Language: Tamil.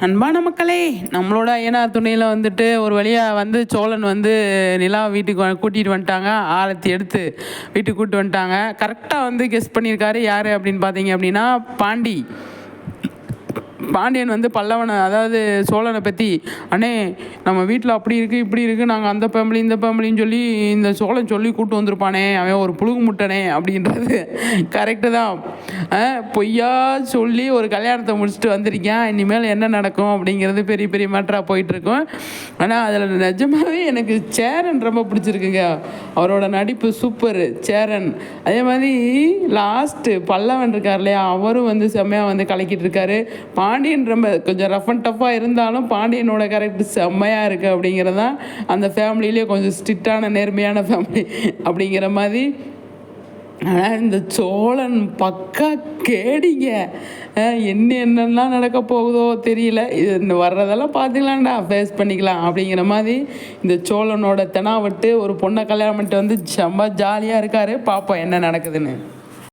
அன்பான மக்களே நம்மளோட ஐயனார் துணையில் வந்துட்டு ஒரு வழியாக வந்து சோழன் வந்து நிலா வீட்டுக்கு வ- கூட்டிகிட்டு வந்துட்டாங்க. ஆரத்தி எடுத்து வீட்டுக்கு கூப்பிட்டு வந்துட்டாங்க. கரெக்டாக வந்து கெஸ் பண்ணியிருக்காரு யார் அப்படின்னு பார்த்தீங்க அப்படின்னா பாண்டி. பாண்டியன் வந்து பல்லவனை அதாவது சோழனை பற்றி அண்ணே நம்ம வீட்டில் அப்படி இருக்குது இப்படி இருக்குது நாங்கள் அந்த ஃபேமிலி இந்த ஃபேமிலின்னு சொல்லி இந்த சோழன் சொல்லி கூட்டு வந்திருப்பானே அவன் ஒரு புழுகு முட்டனே அப்படின்றது கரெக்டு தான். பொய்யா சொல்லி ஒரு கல்யாணத்தை முடிச்சுட்டு வந்திருக்கேன் இனிமேல் என்ன நடக்கும் அப்படிங்கிறது பெரிய பெரிய மேட்டராக போயிட்டுருக்கும். ஆனால் அதில் நிஜமாகவே எனக்கு சேரன் ரொம்ப பிடிச்சிருக்குங்க. அவரோட நடிப்பு சூப்பர் சேரன். அதே மாதிரி லாஸ்ட்டு பல்லவன் இருக்கார் இல்லையா அவரும் வந்து செம்மையாக வந்து கலக்கிட்டு இருக்காரு. பாண்டியன் ரொம்ப கொஞ்சம் ரஃப் அண்ட் டஃப்பாக இருந்தாலும் பாண்டியனோட கேரக்டர் செம்மையாக இருக்குது அப்படிங்கிறது தான் அந்த ஃபேமிலியிலே கொஞ்சம் ஸ்ட்ரிக்டான நேர்மையான ஃபேமிலி அப்படிங்கிற மாதிரி. ஆனால் இந்த சோழன் பக்கா கேடிங்க. என்ன என்னெல்லாம் நடக்க போகுதோ தெரியல. இது இந்த வர்றதெல்லாம் பார்த்துக்கலாம்டா ஃபேஸ் பண்ணிக்கலாம் அப்படிங்கிற மாதிரி இந்த சோழனோட தெனாவட்டு ஒரு பொண்ணை கல்யாணம் பண்ணிட்டு வந்து செம்ம ஜாலியாக இருக்காரு. பார்ப்போம் என்ன நடக்குதுன்னு.